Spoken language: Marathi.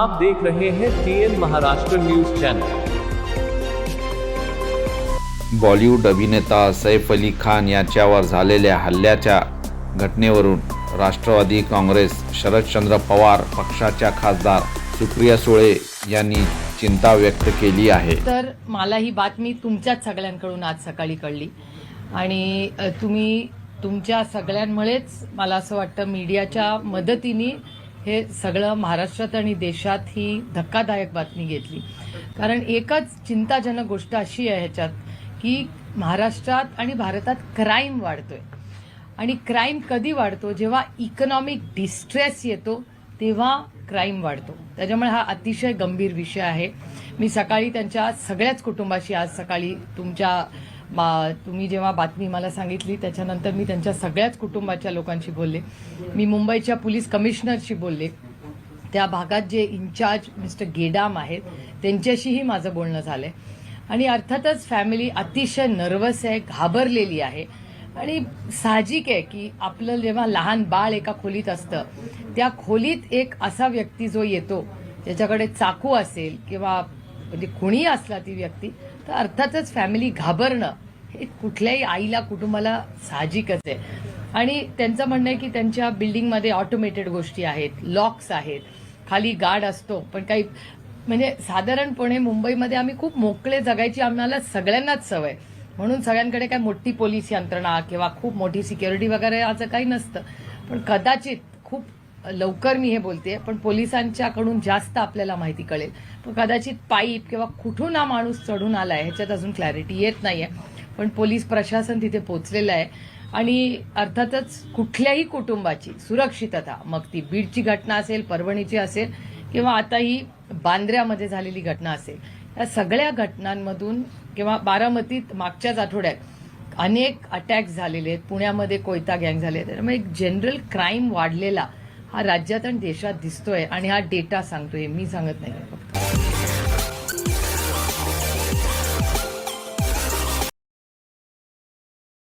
आप देख रहे हैं TN Maharashtra news channel Bollywood अभिनेता सैफ अली खान याच्यावर झालेल्या हल्ल्याच्या घटनेवरून राष्ट्रवादी काँग्रेस शरदचंद्र पवार पक्षाच्या खासदार सुप्रिया सुळे यांनी चिंता व्यक्त केली आहे. तर मला ही बातमी तुमच्याच सगळ्यांकडून आज सकाळी कळली. आणि तुम्ही तुमच्या सगळ्यांमुळेच मला असं वाटतं मीडियाच्या मदतीने हे सगळं महाराष्ट्रात आणि देशात ही धक्कादायक बातमी घेतली. कारण एकच चिंताजनक गोष्ट अशी आहे ह्याच्यात की महाराष्ट्रात आणि भारतात क्राईम वाढतोय. आणि क्राईम कधी वाढतो? जेव्हा इकॉनॉमिक डिस्ट्रेस येतो तेव्हा क्राईम वाढतो. त्याच्यामुळे हा अतिशय गंभीर विषय आहे. मी सकाळी त्यांच्या सगळ्याच कुटुंबाशी आज सकाळी तुमच्या मा तुम्ही जेव्हा बातमी मला सांगितली त्याच्यानंतर मी त्यांच्या सगळ्याच कुटुंबाच्या लोकांशी बोलले. मी मुंबईच्या पोलीस कमिशनरशी बोलले. त्या भागात जे इन्चार्ज मिस्टर गेडाम आहेत त्यांच्याशीही माझं बोलणं झालं आहे आणि अर्थातच फॅमिली अतिशय नर्वस आहे घाबरलेली आहे. आणि साहजिक आहे की आपलं जेव्हा लहान बाळ एका खोलीत असतं त्या खोलीत एक असा व्यक्ती जो येतो ज्याच्याकडे चाकू असेल किंवा म्हणजे कुणी असला ती व्यक्ती तर अर्थातच फॅमिली घाबरणं हे कुठल्याही आईला कुटुंबाला साहजिकच आहे. आणि त्यांचं म्हणणं आहे की त्यांच्या बिल्डिंगमध्ये ऑटोमेटेड गोष्टी आहेत लॉक्स आहेत. खाली गार्ड असतो पण काही म्हणजे साधारणपणे मुंबईमध्ये आम्ही खूप मोकळे जगायची आम्हाला सगळ्यांनाच सवय. म्हणून सगळ्यांकडे काय मोठी पोलीस यंत्रणा किंवा खूप मोठी सिक्युरिटी वगैरे असं काही नसतं. पण कदाचित खूप लवकर मी हे बोलते पण पोलिसांच्याकडून जास्त आपल्याला माहिती कळेल. पण कदाचित पाईप किंवा कुठून हा माणूस चढून आला आहे ह्याच्यात अजून क्लॅरिटी येत नाही आहे पण पोलीस प्रशासन तिथे पोचलेलं आहे. आणि अर्थातच कुठल्याही कुटुंबाची सुरक्षितता मग ती बीडची घटना असेल परभणीची असेल किंवा आता ही बांद्र्यामध्ये झालेली घटना असेल या सगळ्या घटनांमधून किंवा बारामतीत मागच्याच आठवड्यात अनेक अटॅक झालेले आहेत. पुण्यामध्ये कोयता गँग झाले त्यामुळे एक जनरल क्राईम वाढलेला हा राज्यात आणि देशात दिसतोय आणि हा डेटा सांगतोय. मी सांगत नाही.